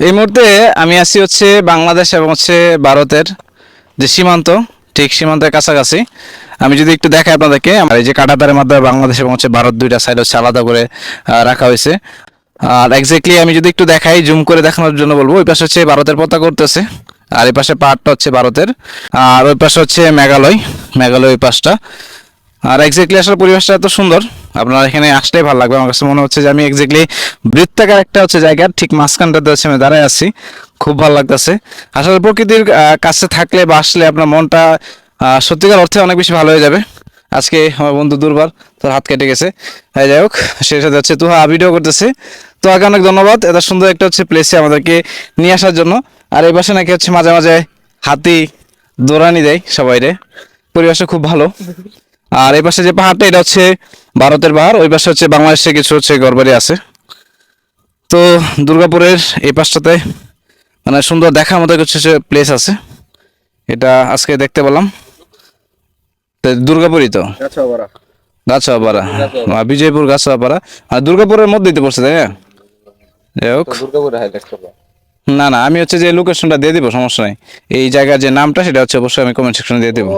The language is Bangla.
এই মুহূর্তে আমি আছি হচ্ছে বাংলাদেশ এবং হচ্ছে ভারতের যে সীমান্ত, ঠিক সীমান্তের কাছাকাছি। আমি যদি একটু দেখাই আপনাদেরকে, আমার এই যে কাটাতারের মাধ্যমে বাংলাদেশ এবং হচ্ছে ভারত দুইটা সাইড হচ্ছে আলাদা করে রাখা হয়েছে। আর এক্স্যাক্টলি আমি যদি একটু দেখাই জুম করে দেখানোর জন্য বলব, ওই পাশে হচ্ছে ভারতের পতাকা করতেছে আর এই পাশে পাহাড়টা হচ্ছে ভারতের। আর ওই পাশে হচ্ছে মেঘালয় মেঘালয় ওই পাশটা। আর এক্স্যাক্টলি আসলে পরিবেশটা এত সুন্দর আপনারা এখানে আসলেই ভালো লাগবে। আমার কাছে মনে হচ্ছে যে আমি এক্স্যাক্টলি বৃত্তাকার একটা হচ্ছে জায়গার ঠিক মাঝখানটাতে হচ্ছে আমি দাঁড়ায় আছি। খুব ভালো লাগতেছে। আসলে প্রকৃতির কাছে থাকলে বা আসলে আপনার মনটা সত্যিকার অর্থে অনেক বেশি ভালো হয়ে যাবে। আজকে আমার বন্ধু দুর্বার তোর হাত কেটে গেছে। যাই হোক সেই সাথে হচ্ছে তুহা ভিডিও করতেছে। তো আগে অনেক ধন্যবাদ এত সুন্দর একটা হচ্ছে প্লেসে আমাদেরকে নিয়ে আসার জন্য। আর এই পাশে নাকি হচ্ছে মাঝে মাঝে হাতি, দৌড়ানি দেয় সবাইরে। পরিবেশটা খুব ভালো। আর এই পাশে যে পাহাড়টা এটা হচ্ছে ভারতের পাহাড়। ওই পাশে হচ্ছে বাংলাদেশে কিছু হচ্ছে ঘরবাড়ি আছে। তো দুর্গাপুরের এই পাশটাতে মানে সুন্দর দেখার মতো কিছু প্লেস আছে। এটা আজকে দেখতে পেলাম। দুর্গাপুরই তো? গাছাপাড়া বিজয়পুর গাছাপাড়া আর দুর্গাপুরের মধ্যেই তো পড়ছে তাই না? যাই হোক। না না আমি হচ্ছে যে লোকেশনটা দিয়ে দিব সমস্যা নাই। এই জায়গার যে নামটা সেটা হচ্ছে অবশ্যই আমি কমেন্ট সেকশনে দিয়ে দেবো।